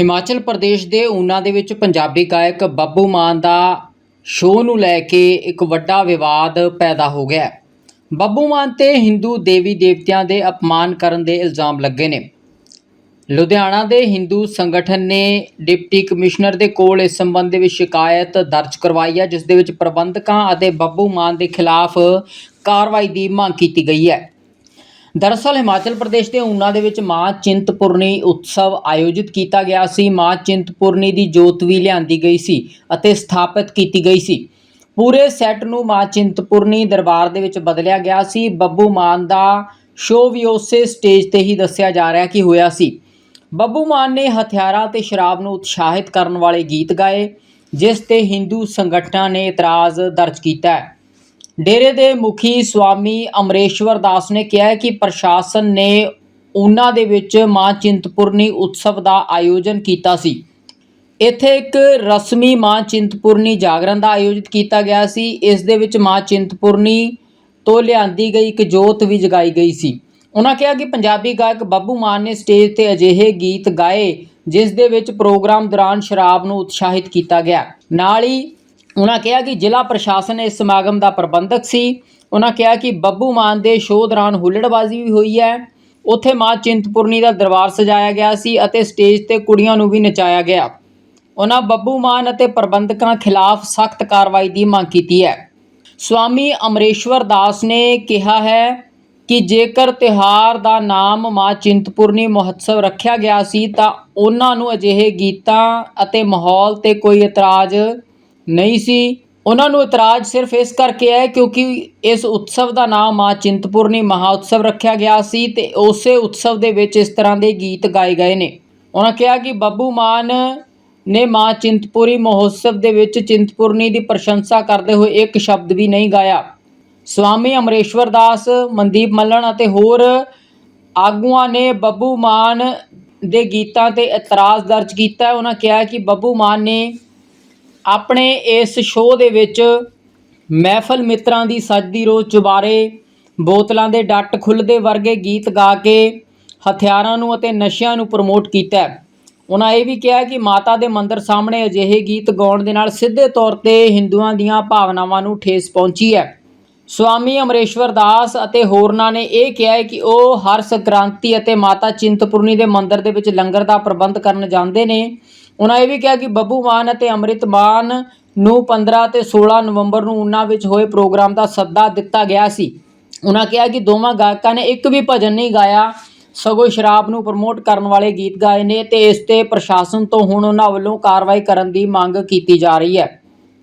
ਹਿਮਾਚਲ ਪ੍ਰਦੇਸ਼ ਦੇ ਊਨਾ ਦੇ ਵਿੱਚ ਪੰਜਾਬੀ ਗਾਇਕ ਬੱਬੂ ਮਾਨ ਦਾ ਸ਼ੋਅ ਨੂੰ ਲੈ ਕੇ ਇੱਕ ਵੱਡਾ ਵਿਵਾਦ ਪੈਦਾ ਹੋ ਗਿਆ ਹੈ। ਬੱਬੂ ਮਾਨ ਤੇ ਹਿੰਦੂ ਦੇਵੀ ਦੇਵਤਿਆਂ ਦੇ ਅਪਮਾਨ ਕਰਨ ਦੇ ਇਲਜ਼ਾਮ ਲੱਗੇ ਨੇ। ਲੁਧਿਆਣਾ ਦੇ ਹਿੰਦੂ ਸੰਗਠਨ ਨੇ ਡਿਪਟੀ ਕਮਿਸ਼ਨਰ ਦੇ ਕੋਲ ਇਸ ਸੰਬੰਧ ਦੇ ਵਿੱਚ ਸ਼ਿਕਾਇਤ ਦਰਜ ਕਰਵਾਈ ਹੈ, ਜਿਸ ਦੇ ਵਿੱਚ ਪ੍ਰਬੰਧਕਾਂ ਅਤੇ ਬੱਬੂ ਮਾਨ ਦੇ ਖਿਲਾਫ ਕਾਰਵਾਈ ਦੀ ਮੰਗ ਕੀਤੀ ਗਈ ਹੈ। ਦਰਅਸਲ ਹਿਮਾਚਲ ਪ੍ਰਦੇਸ਼ ਦੇ ਊਨਾ ਦੇ ਵਿੱਚ ਮਾਂ ਚਿੰਤਪੁਰਨੀ ਉਤਸਵ ਆਯੋਜਿਤ ਕੀਤਾ ਗਿਆ ਸੀ। ਮਾਂ ਚਿੰਤਪੁਰਨੀ ਦੀ ਜੋਤ ਵੀ ਲਿਆਂਦੀ ਗਈ ਸੀ ਅਤੇ ਸਥਾਪਿਤ ਕੀਤੀ ਗਈ ਸੀ। ਪੂਰੇ ਸੈੱਟ ਨੂੰ ਮਾਂ ਚਿੰਤਪੁਰਨੀ ਦਰਬਾਰ ਦੇ ਵਿੱਚ ਬਦਲਿਆ ਗਿਆ ਸੀ। ਬੱਬੂ ਮਾਨ ਦਾ ਸ਼ੋਅ ਵੀ ਉਸੇ ਸਟੇਜ ਤੇ ਹੀ ਦੱਸਿਆ ਜਾ ਰਿਹਾ ਕਿ ਹੋਇਆ ਸੀ। ਬੱਬੂ ਮਾਨ ਨੇ ਹਥਿਆਰਾਂ ਤੇ ਸ਼ਰਾਬ ਨੂੰ ਉਤਸ਼ਾਹਿਤ ਕਰਨ ਵਾਲੇ ਗੀਤ ਗਾਏ, ਜਿਸ ਤੇ ਹਿੰਦੂ ਸੰਗਠਨਾਂ ਨੇ ਇਤਰਾਜ਼ ਦਰਜ ਕੀਤਾ ਹੈ। ਡੇਰੇ ਦੇ ਮੁਖੀ ਸਵਾਮੀ ਅਮਰੇਸ਼ਵਰ ਦਾਸ ਨੇ ਕਿਹਾ ਕਿ ਪ੍ਰਸ਼ਾਸਨ ਨੇ ਉਹਨਾਂ ਦੇ ਵਿੱਚ ਮਾਂ ਚਿੰਤਪੁਰਨੀ ਉਤਸਵ ਦਾ ਆਯੋਜਨ ਕੀਤਾ ਸੀ। ਇੱਥੇ ਇੱਕ ਰਸਮੀ ਮਾਂ ਚਿੰਤਪੁਰਨੀ ਜਾਗਰਣ ਦਾ ਆਯੋਜਿਤ ਕੀਤਾ ਗਿਆ ਸੀ। ਇਸ ਦੇ ਵਿੱਚ ਮਾਂ ਚਿੰਤਪੁਰਨੀ ਤੋਂ ਲਿਆਂਦੀ ਗਈ ਇੱਕ ਜੋਤ ਵੀ ਜਗਾਈ ਗਈ ਸੀ। ਉਹਨਾਂ ਕਿਹਾ ਕਿ ਪੰਜਾਬੀ ਗਾਇਕ ਬੱਬੂ ਮਾਨ ਨੇ ਸਟੇਜ ਤੇ ਅਜਿਹੇ ਗੀਤ ਗਾਏ, ਜਿਸ ਦੇ ਵਿੱਚ ਪ੍ਰੋਗਰਾਮ ਦੌਰਾਨ ਸ਼ਰਾਬ ਨੂੰ ਉਤਸ਼ਾਹਿਤ ਕੀਤਾ ਗਿਆ। ਨਾਲ ਹੀ ਉਹਨਾਂ ਕਿਹਾ ਕਿ ਜ਼ਿਲ੍ਹਾ ਪ੍ਰਸ਼ਾਸਨ ਇਸ ਸਮਾਗਮ ਦਾ ਪ੍ਰਬੰਧਕ ਸੀ। ਉਹਨਾਂ ਕਿਹਾ ਕਿ ਬੱਬੂ ਮਾਨ ਦੇ ਸ਼ੋਅ ਦੌਰਾਨ ਹੁੱਲੜਬਾਜ਼ੀ ਵੀ ਹੋਈ ਹੈ। ਉੱਥੇ ਮਾਂ ਚਿੰਤਪੁਰਨੀ ਦਾ ਦਰਬਾਰ ਸਜਾਇਆ ਗਿਆ ਸੀ ਅਤੇ ਸਟੇਜ ਤੇ ਕੁੜੀਆਂ ਨੂੰ ਵੀ ਨਚਾਇਆ ਗਿਆ। ਉਹਨਾਂ ਬੱਬੂ ਮਾਨ ਅਤੇ ਪ੍ਰਬੰਧਕਾਂ ਖਿਲਾਫ ਸਖਤ ਕਾਰਵਾਈ ਦੀ ਮੰਗ ਕੀਤੀ ਹੈ। ਸਵਾਮੀ ਅਮਰੇਸ਼ਵਰ ਦਾਸ ਨੇ ਕਿਹਾ ਹੈ ਕਿ ਜੇਕਰ ਤਿਹਾਰ ਦਾ ਨਾਮ ਮਾਂ ਚਿੰਤਪੁਰਨੀ ਮਹੋਤਸਵ ਰੱਖਿਆ ਗਿਆ ਸੀ ਤਾਂ ਉਹਨਾਂ ਨੂੰ ਅਜਿਹੇ ਗੀਤਾਂ ਅਤੇ ਮਾਹੌਲ ਤੇ ਕੋਈ ਇਤਰਾਜ਼ ਨਹੀਂ ਸੀ। ਉਹਨਾਂ ਨੂੰ ਇਤਰਾਜ਼ ਸਿਰਫ ਇਸ ਕਰਕੇ ਹੈ ਕਿਉਂਕਿ ਇਸ ਉਤਸਵ ਦਾ ਨਾਮ ਮਾਂ ਚਿੰਤਪੁਰਨੀ ਮਹਾ ਉਤਸਵ ਰੱਖਿਆ ਗਿਆ ਸੀ ਤੇ ਉਸੇ ਉਤਸਵ ਦੇ ਵਿੱਚ ਇਸ ਤਰ੍ਹਾਂ ਦੇ ਗੀਤ ਗਾਏ ਗਏ ਨੇ। ਉਹਨਾਂ ਕਿਹਾ ਕਿ ਬੱਬੂ ਮਾਨ ਨੇ ਮਾਂ ਚਿੰਤਪੁਰੀ ਮਹੋਤਸਵ ਦੇ ਵਿੱਚ ਚਿੰਤਪੁਰਨੀ ਦੀ ਪ੍ਰਸ਼ੰਸਾ ਕਰਦੇ ਹੋਏ ਇੱਕ ਸ਼ਬਦ ਵੀ ਨਹੀਂ ਗਾਇਆ। ਸਵਾਮੀ ਅਮਰੇਸ਼ਵਰ ਦਾਸ, ਮਨਦੀਪ ਮੱਲਣ ਅਤੇ ਹੋਰ ਆਗੂਆਂ ਨੇ ਬੱਬੂ ਮਾਨ ਦੇ ਗੀਤਾਂ ਤੇ ਇਤਰਾਜ਼ ਦਰਜ ਕੀਤਾ। ਉਹਨਾਂ ਕਿਹਾ ਕਿ ਬੱਬੂ ਮਾਨ ਨੇ ਆਪਣੇ ਇਸ ਸ਼ੋਅ ਦੇ ਵਿੱਚ ਮਹਿਫਲ ਮਿੱਤਰਾਂ ਦੀ ਸਜਦੀ ਰੋਜ਼ ਚੁਬਾਰੇ, ਬੋਤਲਾਂ ਦੇ ਡੱਟ ਖੁੱਲ੍ਹਦੇ ਵਰਗੇ ਗੀਤ ਗਾ ਕੇ ਹਥਿਆਰਾਂ ਨੂੰ ਅਤੇ ਨਸ਼ਿਆਂ ਨੂੰ ਪ੍ਰਮੋਟ ਕੀਤਾ ਉਹਨਾਂ ਇਹ ਵੀ ਕਿਹਾ ਕਿ ਮਾਤਾ ਦੇ ਮੰਦਰ ਸਾਹਮਣੇ ਅਜਿਹੇ ਗੀਤ ਗਾਉਣ ਦੇ ਨਾਲ ਸਿੱਧੇ ਤੌਰ ਤੇ ਹਿੰਦੂਆਂ ਦੀਆਂ ਭਾਵਨਾਵਾਂ ਨੂੰ ਠੇਸ ਪਹੁੰਚੀ ਹੈ। ਸਵਾਮੀ ਅਮਰੇਸ਼ਵਰ ਦਾਸ ਅਤੇ ਹੋਰਨਾਂ ਨੇ ਇਹ ਕਿਹਾ ਹੈ ਕਿ ਉਹ ਹਰ ਸੰਕ੍ਰਾਂਤੀ ਅਤੇ ਮਾਤਾ ਚਿੰਤਪੁਰਨੀ ਦੇ ਮੰਦਰ ਦੇ ਵਿੱਚ ਲੰਗਰ ਦਾ ਪ੍ਰਬੰਧ ਕਰਨ ਜਾਂਦੇ ਨੇ ਉਹਨਾਂ ਇਹ ਵੀ ਕਿਹਾ ਕਿ ਬੱਬੂ ਮਾਨ ਅਤੇ ਅੰਮ੍ਰਿਤ ਮਾਨ ਨੂੰ 15 ਤੇ 16 ਨਵੰਬਰ ਨੂੰ ਉਨਾ ਵਿੱਚ ਹੋਏ ਪ੍ਰੋਗਰਾਮ ਦਾ ਸੱਦਾ ਦਿੱਤਾ ਗਿਆ ਸੀ। ਉਹਨਾਂ ਕਿਹਾ ਕਿ ਦੋਵਾਂ ਗਾਇਕਾਂ ਨੇ ਇੱਕ ਵੀ ਭਜਨ ਨਹੀਂ ਗਾਇਆ, ਸਗੋਂ ਸ਼ਰਾਬ ਨੂੰ ਪ੍ਰਮੋਟ ਕਰਨ ਵਾਲੇ ਗੀਤ ਗਾਏ ਨੇ ਤੇ ਇਸ ਤੇ ਪ੍ਰਸ਼ਾਸਨ ਤੋਂ ਹੁਣ ਉਹਨਾਂ ਵੱਲੋਂ ਕਾਰਵਾਈ ਕਰਨ ਦੀ ਮੰਗ ਕੀਤੀ ਜਾ ਰਹੀ ਹੈ।